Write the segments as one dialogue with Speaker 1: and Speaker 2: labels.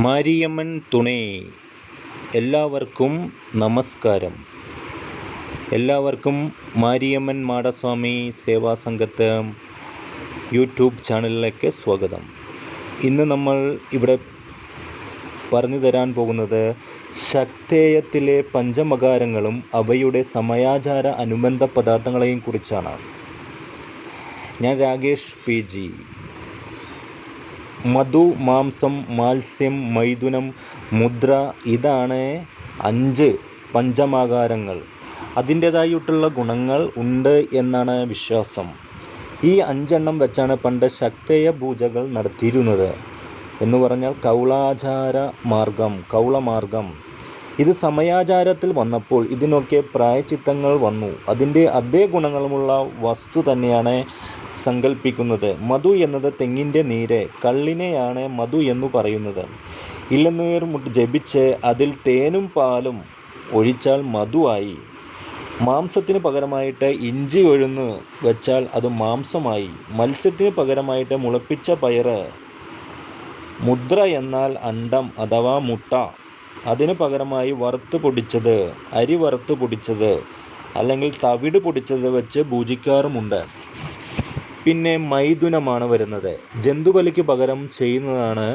Speaker 1: മാരിയമ്മൻ തുണേ. എല്ലാവർക്കും നമസ്കാരം. എല്ലാവർക്കും മാരിയമ്മൻ മാടസ്വാമി സേവാ സംഘത്ത് യൂട്യൂബ് ചാനലിലേക്ക് സ്വാഗതം. ഇന്ന് നമ്മൾ ഇവിടെ പറഞ്ഞു തരാൻ പോകുന്നത് ശക്തേയത്തിലെ പഞ്ചമകാരങ്ങളും അവയുടെ സമയാചാര അനുബന്ധ പദാർത്ഥങ്ങളെയും കുറിച്ചാണ്. ഞാൻ രാകേഷ് പി ജി. മധു മാംസം മാത്സ്യം മൈഥുനം മുദ്ര ഇതാണ് അഞ്ച് പഞ്ചമാകാരങ്ങൾ. അതിന്റേതായിട്ടുള്ള ഗുണങ്ങൾ ഉണ്ട് എന്നാണ് വിശ്വാസം. ഈ അഞ്ചെണ്ണം വെച്ചാണ് പണ്ട് ശക്തേയ പൂജകൾ നടത്തിയിരുന്നത് എന്ന് പറഞ്ഞാൽ കൗളാചാര മാർഗം കൗളമാർഗം. ഇത് സമയാചാരത്തിൽ വന്നപ്പോൾ ഇതിനൊക്കെ പ്രായച്ചിത്തങ്ങൾ വന്നു. അതിന്റെ അതേ ഗുണങ്ങളുമുള്ള വസ്തു തന്നെയാണ് സങ്കല്പിക്കുന്നത് മധു എന്നത് തെങ്ങിന്റെ നീര് കള്ളിനെയാണ് മധു എന്നു പറയുന്നത്. ഇളനീർ മുട്ട് ജപിച്ച് അതിൽ തേനും പാലും ഒഴിച്ചാൽ മധുവായി മാംസത്തിന് പകരമായിട്ട് ഇഞ്ചി ഒഴുന്ന് വെച്ചാൽ അത് മാംസമായി. മത്സ്യത്തിന് പകരമായിട്ട് മുളപ്പിച്ച പയറ് മുദ്ര എന്നാൽ അണ്ടം അഥവാ മുട്ട. അതിന് പകരമായി വറുത്ത് പൊടിച്ചത് അരി വറുത്ത് പൊടിച്ചത് അല്ലെങ്കിൽ തവിട് പൊടിച്ചത് വെച്ച് പൂജിക്കാറുമുണ്ട് പിന്നെ മൈഥുനമാണ് വരുന്നത്. ജന്തുബലിക്ക് പകരം ചെയ്യുന്നതാണ്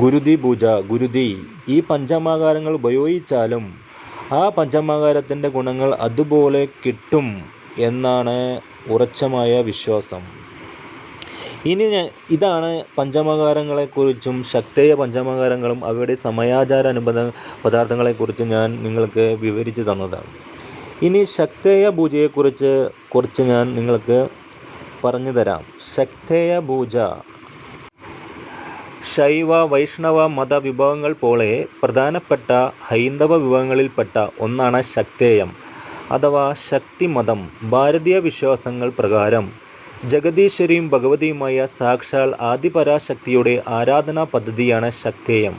Speaker 1: ഗുരുതി പൂജ ഗുരുതി. ഈ പഞ്ചമാകാരങ്ങൾ ഉപയോഗിച്ചാലും ആ പഞ്ചമാകാരത്തിന്റെ ഗുണങ്ങൾ അതുപോലെ കിട്ടും എന്നാണ് ഉറച്ചമായ വിശ്വാസം. ഇനി ഇതാണ് പഞ്ചമകാരങ്ങളെക്കുറിച്ചും ശക്തേയ പഞ്ചമകാരങ്ങളും അവയുടെ സമയാചാര അനുബന്ധ പദാർത്ഥങ്ങളെക്കുറിച്ചും ഞാൻ നിങ്ങൾക്ക് വിവരിച്ചു തന്നതാണ്. ഇനി ശക്തേയ പൂജയെക്കുറിച്ച് കുറച്ച് ഞാൻ നിങ്ങൾക്ക് പറഞ്ഞു തരാം ശക്തേയ പൂജ ശൈവ വൈഷ്ണവ മത വിഭവങ്ങൾ പോലെ പ്രധാനപ്പെട്ട ഹൈന്ദവ വിഭവങ്ങളിൽപ്പെട്ട ഒന്നാണ് ശക്തേയം അഥവാ ശക്തിമതം. ഭാരതീയ വിശ്വാസങ്ങൾ പ്രകാരം ജഗദീശ്വരിയും ഭഗവതിയുമായ സാക്ഷാൽ ആദിപരാശക്തിയുടെ ആരാധനാ പദ്ധതിയാണ് ശക്തേയം.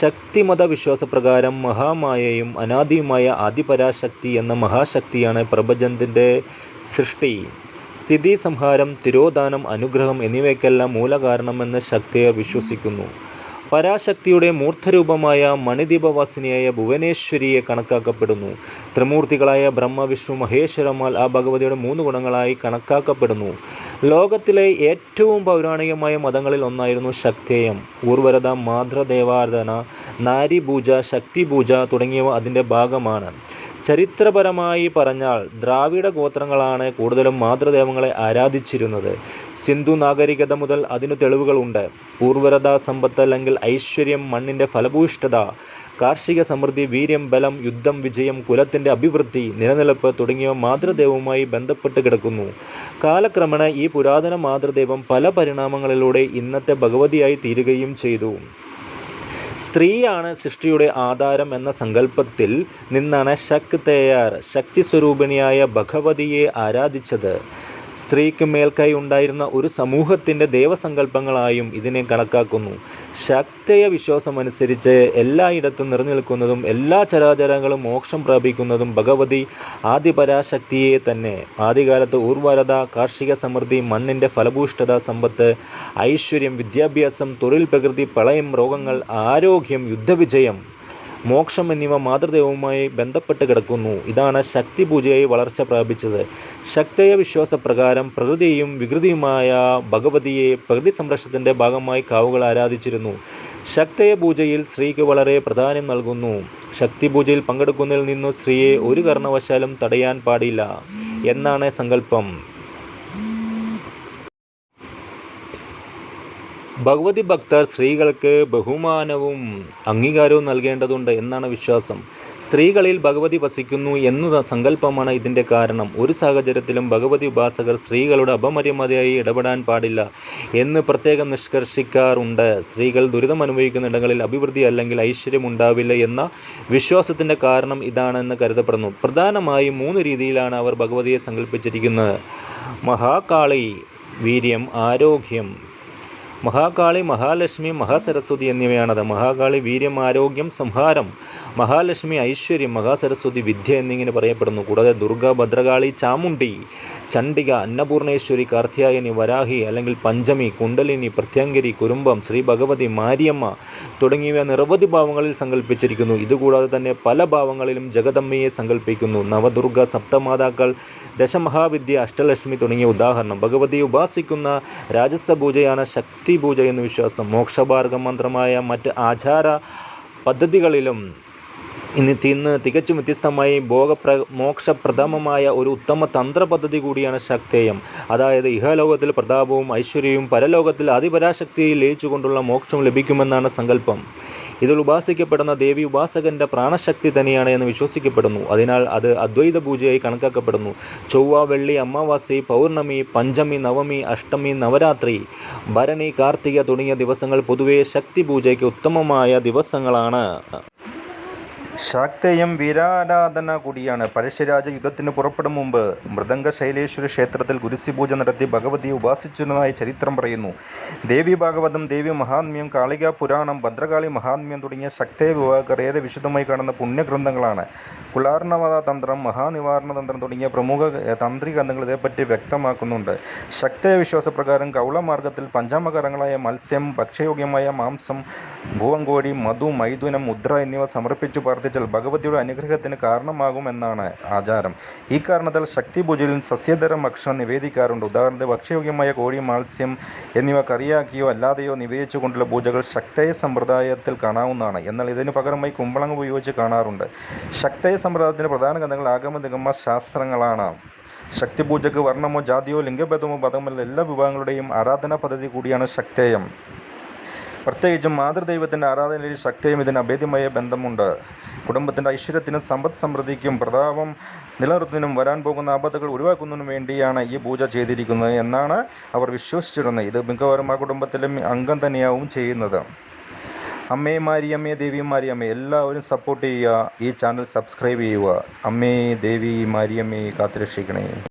Speaker 1: ശക്തിമത വിശ്വാസപ്രകാരം മഹാമായയും അനാദിയുമായ ആദിപരാശക്തി എന്ന മഹാശക്തിയാണ് പ്രപഞ്ചത്തിന്റെ സൃഷ്ടി. സ്ഥിതി സംഹാരം തിരോധാനം അനുഗ്രഹം എന്നിവയ്ക്കെല്ലാം മൂലകാരണമെന്ന് ശക്തിയർ വിശ്വസിക്കുന്നു. പരാശക്തിയുടെ മൂർത്തരൂപമായ മണിദീപവാസിനിയായ ഭുവനേശ്വരിയെ കണക്കാക്കപ്പെടുന്നു. ത്രിമൂർത്തികളായ ബ്രഹ്മ വിഷ്ണു മഹേശ്വരമാൽ ആ ഭഗവതിയുടെ മൂന്ന് ഗുണങ്ങളായി കണക്കാക്കപ്പെടുന്നു. ലോകത്തിലെ ഏറ്റവും പൗരാണികമായ മതങ്ങളിൽ ഒന്നായിരുന്നു ശക്തേയം. ഊർവരത മാതൃദേവാരാധന നാരിപൂജ ശക്തിപൂജ തുടങ്ങിയവ അതിന്റെ ഭാഗമാണ്. ചരിത്രപരമായി പറഞ്ഞാൽ ദ്രാവിഡ ഗോത്രങ്ങളാണ് കൂടുതലും മാതൃദേവങ്ങളെ ആരാധിച്ചിരുന്നത്. സിന്ധു നാഗരികത മുതൽ അതിനു തെളിവുകളുണ്ട്. ഊർവരത സമ്പത്ത് അല്ലെങ്കിൽ ഐശ്വര്യം മണ്ണിന്റെ ഫലഭൂഷ്ഠത കാർഷിക സമൃദ്ധി വീര്യം ബലം യുദ്ധം വിജയം കുലത്തിന്റെ അഭിവൃദ്ധി നിലനിൽപ്പ് തുടങ്ങിയവ മാതൃദേവവുമായി ബന്ധപ്പെട്ട് കിടക്കുന്നു. കാലക്രമേണ ഈ പുരാതന മാതൃദേവം പല പരിണാമങ്ങളിലൂടെ ഇന്നത്തെ ഭഗവതിയായി തീരുകയും ചെയ്തു. സ്ത്രീയാണ് സൃഷ്ടിയുടെ ആധാരം എന്ന സങ്കല്പത്തിൽ നിന്നാണ് ശക് തയ്യാർ ശക്തി സ്വരൂപിണിയായ ഭഗവതിയെ ആരാധിച്ചത്. സ്ത്രീക്ക് മേൽക്കൈ ഉണ്ടായിരുന്ന ഒരു സമൂഹത്തിന്റെ ദൈവസങ്കല്പങ്ങളായും ഇതിനെ കണക്കാക്കുന്നു. ശക്തയ വിശ്വാസമനുസരിച്ച് എല്ലായിടത്തും നിറഞ്ഞു നിൽക്കുന്നതും എല്ലാ ചരാചരങ്ങളും മോക്ഷം പ്രാപിക്കുന്നതും ഭഗവതി ആദിപരാശക്തിയെ തന്നെ. ആദ്യകാലത്ത് ഊർവരത കാർഷിക സമൃദ്ധി മണ്ണിന്റെ ഫലഭൂഷ്ഠത സമ്പത്ത് ഐശ്വര്യം വിദ്യാഭ്യാസം തൊഴിൽ പ്രകൃതി പ്രളയം രോഗങ്ങൾ ആരോഗ്യം യുദ്ധവിജയം മോക്ഷം എന്നിവ മാതൃദൈവവുമായി ബന്ധപ്പെട്ട് കിടക്കുന്നു. ഇതാണ് ശക്തി പൂജയായി വളർച്ച പ്രാപിച്ചത്. ശക്തയ വിശ്വാസപ്രകാരം പ്രകൃതിയും വികൃതിയുമായ ഭഗവതിയെ പ്രകൃതി സംരക്ഷണത്തിന്റെ ഭാഗമായി കാവുകൾ ആരാധിച്ചിരുന്നു. ശക്തയ പൂജയിൽ സ്ത്രീക്ക് വളരെ പ്രാധാന്യം നൽകുന്നു. ശക്തി പൂജയിൽ പങ്കെടുക്കുന്നതിൽ നിന്നും സ്ത്രീയെ ഒരു കാരണവശാലും തടയാൻ പാടില്ല എന്നാണ് സങ്കല്പം. ഭഗവതി ഭക്തർ സ്ത്രീകൾക്ക് ബഹുമാനവും അംഗീകാരവും നൽകേണ്ടതുണ്ട് എന്നാണ് വിശ്വാസം. സ്ത്രീകളിൽ ഭഗവതി വസിക്കുന്നു എന്ന സങ്കല്പമാണ് ഇതിന്റെ കാരണം. ഒരു സാഹചര്യത്തിലും ഭഗവതി ഉപാസകർ സ്ത്രീകളുടെ അപമര്യാദയായി ഇടപെടാൻ പാടില്ല എന്ന് പ്രത്യേകം നിഷ്കർഷിക്കാറുണ്ട്. സ്ത്രീകൾ ദുരിതം അനുഭവിക്കുന്ന ഇടങ്ങളിൽ അഭിവൃദ്ധി അല്ലെങ്കിൽ ഐശ്വര്യം ഉണ്ടാവില്ല എന്ന വിശ്വാസത്തിന്റെ കാരണം ഇതാണെന്ന് കരുതപ്പെടുന്നു. പ്രധാനമായും മൂന്ന് രീതിയിലാണ് അവർ ഭഗവതിയെ സങ്കല്പിച്ചിരിക്കുന്നത്. മഹാകാളി വീര്യം ആരോഗ്യം മഹാകാളി മഹാലക്ഷ്മി മഹാസരസ്വതി എന്നിവയാണത്. മഹാകാളി വീര്യം ആരോഗ്യം സംഹാരം മഹാലക്ഷ്മി ഐശ്വര്യം മഹാസരസ്വതി വിദ്യ എന്നിങ്ങനെ പറയപ്പെടുന്നു. കൂടാതെ ദുർഗ ഭദ്രകാളി ചാമുണ്ടി ചണ്ഡിക അന്നപൂർണേശ്വരി കാർത്യായനി വരാഹി അല്ലെങ്കിൽ പഞ്ചമി കുണ്ടലിനി പ്രത്യങ്കരി കുരുമ്പം ശ്രീ ഭഗവതി മാരിയമ്മ തുടങ്ങിയവ നിരവധി ഭാവങ്ങളിൽ സങ്കല്പിച്ചിരിക്കുന്നു ഇതുകൂടാതെ തന്നെ പല ഭാവങ്ങളിലും ജഗദമ്മയെ സങ്കല്പിക്കുന്നു നവദുർഗ സപ്തമാതാക്കൾ ദശമഹാവിദ്യ അഷ്ടലക്ഷ്മി തുടങ്ങിയ ഉദാഹരണം. ഭഗവതിയെ ഉപാസിക്കുന്ന രാജസ പൂജയാണ് ശക്തി പൂജ എന്ന വിശ്വാസം മോക്ഷമാർഗ മന്ത്രമായ മറ്റ് ആചാര പദ്ധതികളിലും ഇന്ന് തിന്ന് തികച്ചും വ്യത്യസ്തമായി ഭോഗപ്ര മോക്ഷപ്രഥമമായ ഒരു ഉത്തമ തന്ത്ര പദ്ധതി കൂടിയാണ് ശക്തേയം. അതായത് ഇഹലോകത്തിൽ പ്രതാപവും ഐശ്വര്യവും പരലോകത്തിൽ അതിപരാശക്തിയിൽ ലയിച്ചുകൊണ്ടുള്ള മോക്ഷം ലഭിക്കുമെന്നാണ് സങ്കല്പം. ഇതിൽ ഉപാസിക്കപ്പെടുന്ന ദേവി ഉപാസകന്റെ പ്രാണശക്തി തന്നെയാണ് എന്ന് വിശ്വസിക്കപ്പെടുന്നു. അതിനാൽ അത് അദ്വൈത പൂജയായി കണക്കാക്കപ്പെടുന്നു. ചൊവ്വ വെള്ളി അമാവാസി പൗർണമി പഞ്ചമി നവമി അഷ്ടമി നവരാത്രി ഭരണി കാർത്തിക തുടങ്ങിയ ദിവസങ്ങൾ പൊതുവെ ശക്തി പൂജയ്ക്ക് ഉത്തമമായ ദിവസങ്ങളാണ്.
Speaker 2: ശാക്തേയം വീരാരാധന കൂടിയാണ് പഴശ്ശിരാജ യുദ്ധത്തിന് പുറപ്പെടും മുമ്പ് മൃദംഗ ശൈലേശ്വര ക്ഷേത്രത്തിൽ ഗുരുസിപൂജ നടത്തി ഭഗവതിയെ ഉപാസിച്ചിരുന്നതായി ചരിത്രം പറയുന്നു. ദേവി ഭാഗവതം ദേവി മഹാത്മ്യം കാളിക പുരാണം ഭദ്രകാളി മഹാത്മ്യം തുടങ്ങിയ ശക്തേയ വിവാഹകർ ഏറെ വിശദമായി കാണുന്ന പുണ്യഗ്രന്ഥങ്ങളാണ്. കുളാർണവാദ തന്ത്രം മഹാനിവാരണ തന്ത്രം തുടങ്ങിയ പ്രമുഖ തന്ത്രി ഗ്രന്ഥങ്ങൾ ഇതേപ്പറ്റി വ്യക്തമാക്കുന്നുണ്ട്. ശക്തയ വിശ്വാസപ്രകാരം കൗളമാർഗത്തിൽ പഞ്ചാമകരങ്ങളായ മത്സ്യം ഭക്ഷ്യയോഗ്യമായ മാംസം ഭൂവങ്കോടി മധു മൈഥുനം മുദ്ര എന്നിവ സമർപ്പിച്ചു പ്രാർത്ഥിച്ചാൽ ഭഗവതിയുടെ അനുഗ്രഹത്തിന് കാരണമാകുമെന്നാണ് ആചാരം. ഈ കാരണത്താൽ ശക്തി പൂജയിൽ സസ്യതരം ഭക്ഷണം നിവേദിക്കാറുണ്ട്. ഉദാഹരണത്തിന് ഭക്ഷ്യയോഗ്യമായ കോഴി മത്സ്യം എന്നിവ കറിയാക്കിയോ അല്ലാതെയോ നിവേദിച്ചുകൊണ്ടുള്ള പൂജകൾ ശക്തയ സമ്പ്രദായത്തിൽ കാണാവുന്നതാണ്. എന്നാൽ ഇതിനു പകരമായി കുമ്പളങ്ങ് ഉപയോഗിച്ച് കാണാറുണ്ട്. ശക്തയ സമ്പ്രദായത്തിന്റെ പ്രധാന ഗ്രന്ഥങ്ങൾ ആഗമ നിഗമ ശാസ്ത്രങ്ങളാണ്. ശക്തിപൂജയ്ക്ക് വർണമോ ജാതിയോ ലിംഗഭേദമോ പദമല്ല എല്ലാ വിഭാഗങ്ങളുടെയും ആരാധനാ പദ്ധതി കൂടിയാണ് ശക്തേയം. പ്രത്യേകിച്ചും മാതൃദൈവത്തിന്റെ ആരാധനയിൽ ശക്തിയും ഇതിന് അഭേദ്യമായ ബന്ധമുണ്ട്. കുടുംബത്തിന്റെ ഐശ്വര്യത്തിനും സമ്പദ് സമൃദ്ധിക്കും പ്രതാപം നിലനിർത്തുന്നതിനും വരാൻ പോകുന്ന ആപത്തുകൾ ഒഴിവാക്കുന്നതിനും വേണ്ടിയാണ് ഈ പൂജ ചെയ്തിരിക്കുന്നത് എന്നാണ് അവർ വിശ്വസിച്ചിരുന്നത്. ഇത് മിക്കവാറും ആ കുടുംബത്തിലെ അംഗം തന്നെയാവും ചെയ്യുന്നത്. അമ്മേ മാരിയമ്മേ ദേവി മാരിയമ്മേ എല്ലാവരും സപ്പോർട്ട് ചെയ്യുക. ഈ ചാനൽ സബ്സ്ക്രൈബ് ചെയ്യുക. അമ്മേ ദേവി മാരിയമ്മേ കാത്തുരക്ഷിക്കണേ.